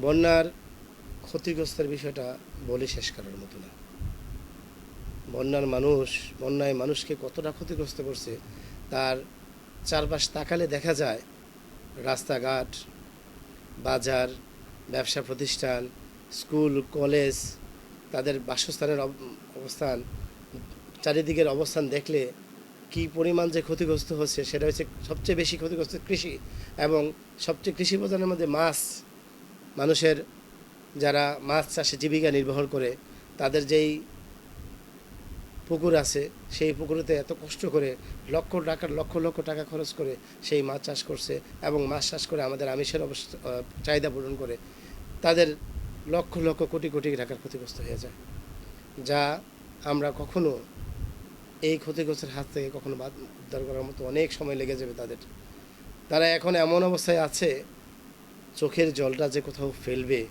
বন্যার ক্ষতিগ্রস্তের বিষয়টা বলে শেষ করার মতো না। বন্যার মানুষ, বন্যায় মানুষকে কতটা ক্ষতিগ্রস্ত করছে, তার চারপাশ তাকালে দেখা যায় রাস্তাঘাট, বাজার, ব্যবসা প্রতিষ্ঠান, স্কুল, কলেজ, তাদের বাসস্থানের অব- অবস্থান, চারিদিকের অবস্থান দেখলে কি পরিমাণ যে ক্ষতিগ্রস্ত হচ্ছে, সেটা হচ্ছে সবচেয়ে বেশি ক্ষতিগ্রস্ত কৃষি এবং সবচেয়ে কৃষি প্রধানের মধ্যে মাছ মানুষের যারা মাছ চাষে জীবিকা নির্বাহ করে, তাদের যেই পুকুর আছে, সেই পুকুরেতে এত কষ্ট করে লক্ষ টাকার লক্ষ লক্ষ টাকা খরচ করে সেই মাছ চাষ করছে এবং মাছ চাষ করে আমাদের আমিষের অবস্থা চাহিদা পূরণ করে, তাদের লক্ষ লক্ষ কোটি কোটি টাকার ক্ষতিগ্রস্ত হয়ে যায়, যা আমরা কখনো এই ক্ষতিগ্রস্তের হাত থেকে কখনো বাদ, উদ্ধার করার মতো অনেক সময় লেগে যাবে তাদের। তারা এখন এমন অবস্থায় আছে চোখের জলটা যে কোথাও ফেলবে,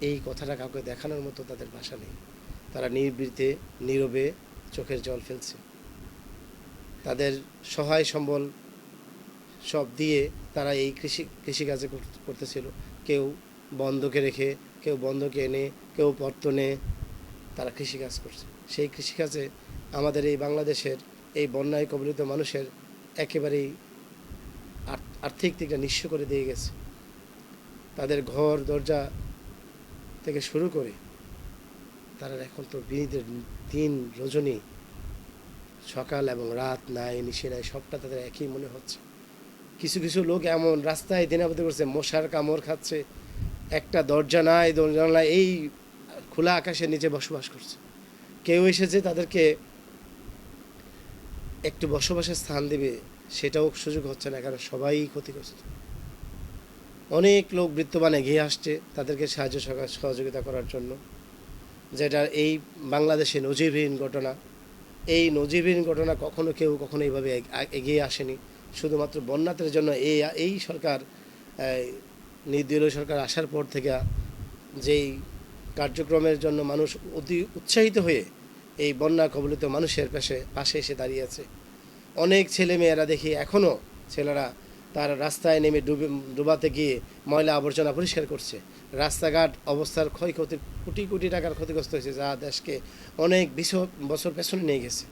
এই কথাটা কাউকে দেখানোর মতো তাদের ভাষা নেই। তারা নির্বৃতে, নীরবে চোখের জল ফেলছে। তাদের সহায় সম্বল সব দিয়ে তারা এই কৃষি, কৃষিকাজে কর- করতেছিল। কেউ বন্ধকে রেখে, কেউ বন্ধকে এনে, কেউ পর্তনে তারা কৃষিকাজ করছে। সেই কৃষিকাজে আমাদের এই বাংলাদেশের এই বন্যায় কবলিত মানুষের একেবারেই আর্থিক দিকটা নিঃস্ব করে দিয়ে গেছে। তাদের ঘর, দরজা থেকে শুরু করে তারা এখন তো বিনীতের দিন রজনী, সকাল এবং রাত, নাই, নিশে নাই, সবটা তাদের একই মনে হচ্ছে। কিছু কিছু লোক এমন রাস্তায় দিনাপতি করছে, মশার কামড় খাচ্ছে, একটা দরজা নাই দরজা নাই, এই খোলা আকাশের নিচে বসবাস করছে। কেউ এসেছে তাদেরকে একটু বসবাসের স্থান দেবে, সেটাও সুযোগ হচ্ছে না, কারণ সবাই ক্ষতিগ্রস্ত। অনেক লোক বৃত্তবান এগিয়ে আসছে তাদেরকে সাহায্য সহযোগিতা করার জন্য। যেটা এই বাংলাদেশে নজিরবিহীন ঘটনা। এই নজিরবিহীন ঘটনা কখনো কেউ কখনো এইভাবে এগিয়ে আসেনি। শুধুমাত্র বন্যাতের জন্য এই এই সরকার নির্দলীয় সরকার আসার পর থেকে যেই কার্যক্রমের জন্য মানুষ অতি উৎসাহিত হয়ে এই বন্যা কবলিত মানুষের পাশে পাশে এসে দাঁড়িয়েছে অনেক ছেলে মেয়েরা দেখি এখনও ছেলেরা তার রাস্তায় নেমে ডুবে, ডুবাতে গিয়ে ময়লা আবর্জনা পরিষ্কার করছে। রাস্তাঘাট অবস্থার ক্ষয়ক্ষতি, কোটি কোটি টাকার ক্ষতিগ্রস্ত হয়েছে যা দেশকে অনেক বিশ বছর পেছনে নিয়ে গেছে।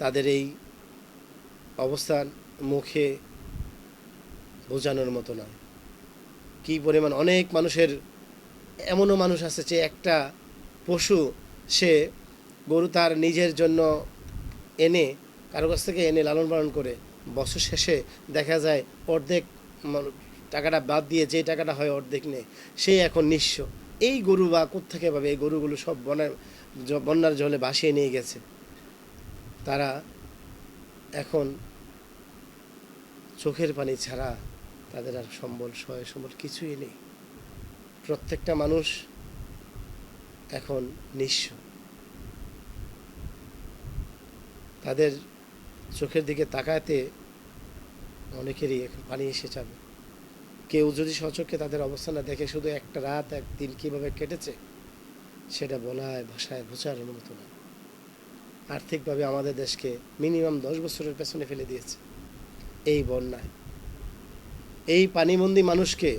তাদের এই অবস্থান মুখে বোঝানোর মতো নয়। কী পরিমাণ অনেক মানুষের, এমনও মানুষ আছে যে একটা পশু সে গরু তার নিজের জন্য এনে, কারও কাছ থেকে এনে লালন পালন করে বছর শেষে দেখা যায় অর্ধেক টাকাটা বাদ দিয়ে যে টাকাটা হয় অর্ধেক নেই সেই এখন নিঃস্ব। এই গরু বা কোত্থেকে পাবে? এই গরুগুলো সব বন্যার জ- বন্যার জলে ভাসিয়ে নিয়ে গেছে। তারা এখন চোখের পানি ছাড়া তাদের আর সম্বল সহায় সম্বল কিছুই নেই। প্রত্যেকটা মানুষ এখন নিঃস্ব। তাদের চোখের দিকে তাকাতে অনেকেরই পানি এসে যাবে। কেউ যদি সচক্ষে তাদের অবস্থানটা দেখে শুধু একটা রাত একদিন কীভাবে কেটেছে, সেটা বলায়, ভাষায় বোঝার মতো না। আর্থিকভাবে আমাদের দেশকে মিনিমাম দশ বছরের পেছনে ফেলে দিয়েছে এই বন্যায়। এই পানিবন্দী মানুষকে,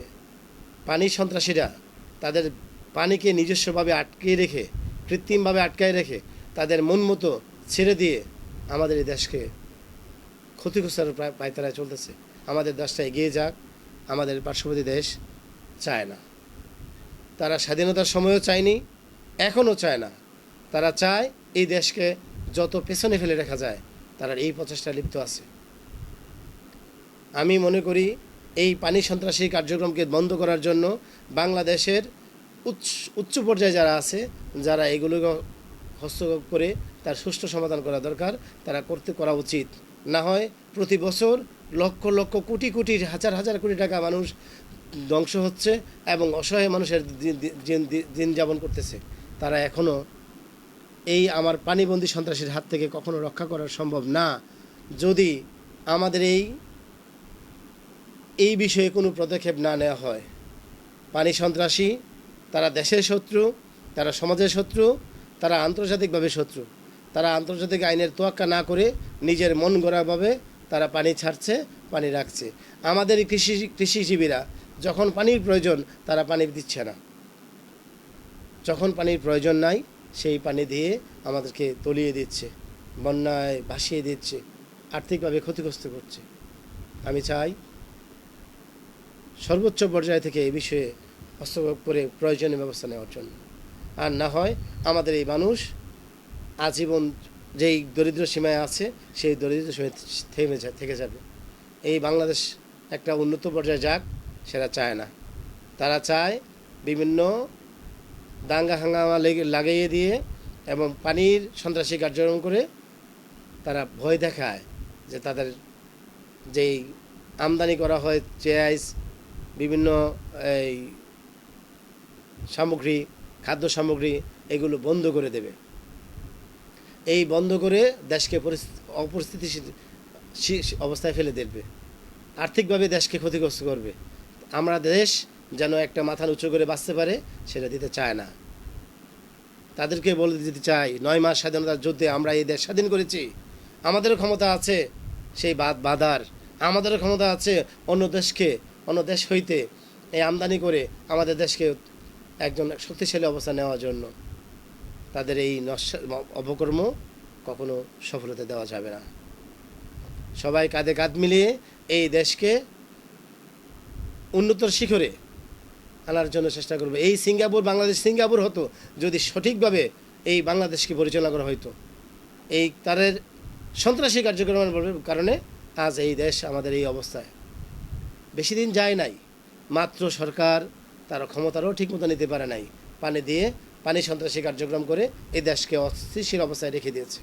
পানি সন্ত্রাসীরা তাদের পানিকে নিজস্বভাবে আটকে রেখে, কৃত্রিমভাবে আটকায় রেখে তাদের মন মতো ছেড়ে দিয়ে আমাদের এই দেশকে ক্ষতিগ্রস্তের পায়তারায় চলতেছে। আমাদের দেশটা এগিয়ে যাক, আমাদের পার্শ্ববর্তী দেশ চায় না। তারা স্বাধীনতার সময়ও চায়নি, এখনও চায় না। তারা চায় এই দেশকে যত পেছনে ফেলে রাখা যায়, তারা এই প্রচেষ্টা লিপ্ত আছে। আমি মনে করি এই পানি সন্ত্রাসী কার্যক্রমকে বন্ধ করার জন্য বাংলাদেশের উচ্চ উচ্চ পর্যায়ে যারা আছে, যারা এগুলো হস্তক্ষেপ করে তার সুষ্ঠু সমাধান করা দরকার, তারা করতে করা উচিত। না হয় প্রতি বছর লক্ষ লক্ষ কোটি কোটি হাজার হাজার কোটি টাকা মানুষ ধ্বংস হচ্ছে এবং অসহায় মানুষের দিন- যাপন করতেছে। তারা এখনও এই আমার পানিবন্দী সন্ত্রাসীর হাত থেকে কখনো রক্ষা করা সম্ভব না। যদি আমাদের এই এই বিষয়ে কোনো পদক্ষেপ না নেওয়া হয়। পানি সন্ত্রাসী, তারা দেশের শত্রু, তারা সমাজের শত্রু, তারা আন্তর্জাতিকভাবে শত্রু। তারা আন্তর্জাতিক আইনের তোয়াক্কা না করে নিজের মন গড়াভাবে তারা পানি ছাড়ছে, পানি রাখছে। আমাদের কৃষি, কৃষিজীবীরা যখন পানির প্রয়োজন, তারা পানি দিচ্ছে না। যখন পানির প্রয়োজন নাই, সেই পানি দিয়ে আমাদেরকে তলিয়ে দিচ্ছে, বন্যায় ভাসিয়ে দিচ্ছে, আর্থিকভাবে ক্ষতিগ্রস্ত করছে। আমি চাই সর্বোচ্চ পর্যায় থেকে এই বিষয়ে হস্তক্ষেপ করে প্রয়োজনীয় ব্যবস্থা নেওয়ার জন্য। আর না হয় আমাদের এই মানুষ আজীবন যেই দরিদ্র সীমায় আছে, সেই দরিদ্র সীমায় থেমে থেকে যাবে। এই বাংলাদেশ একটা উন্নত পর্যায়ে যাক, সেটা চায় না। তারা চায় বিভিন্ন দাঙ্গা হাঙ্গামা লেগে, লাগিয়ে দিয়ে এবং পানির সন্ত্রাসী কার্যক্রম করে তারা ভয় দেখায় যে তাদের যেই আমদানি করা হয় চেয়াইস, বিভিন্ন এই সামগ্রী, খাদ্য সামগ্রী, এগুলো বন্ধ করে দেবে। এই বন্ধ করে দেশকে পরিস্থিতি অপরিস্থিতিশীল অবস্থায় ফেলে দেবে। আর্থিকভাবে দেশকে ক্ষতিগ্রস্ত করবে। আমরা দেশ যেন একটা মাথা উঁচু করে বাঁচতে পারে, সেটা দিতে চায় না। তাদেরকে বলে দিতে চাই, নয় মাস স্বাধীনতার যুদ্ধে আমরা এই দেশ স্বাধীন করেছি। আমাদেরও ক্ষমতা আছে সেই বাদ, বাধার। আমাদেরও ক্ষমতা আছে অন্য দেশকে, অন্য দেশ হইতে এই আমদানি করে আমাদের দেশকে একজন শক্তিশালী অবস্থা নেওয়ার জন্য। তাদের এই অপকর্ম কখনো সফলতা দেওয়া যাবে না। সবাই কাঁধে কাঁধ মিলিয়ে এই দেশকে উন্নতর শিখরে আনার জন্য চেষ্টা করবে। এই সিঙ্গাপুর, বাংলাদেশ সিঙ্গাপুর হতো যদি সঠিকভাবে এই বাংলাদেশকে পরিচালনা করা হতো এই তাদের সন্ত্রাসী কার্যক্রমের কারণে আজ এই দেশ আমাদের এই অবস্থায়। বেশি দিন যায় নাই। মাত্র সরকার তার ক্ষমতারও ঠিকমতো নিতে পারে নাই। পানি দিয়ে পানি সন্ত্রাসী কার্যক্রম করে এই দেশকে অস্থিতিশীল অবস্থায় রেখে দিয়েছে।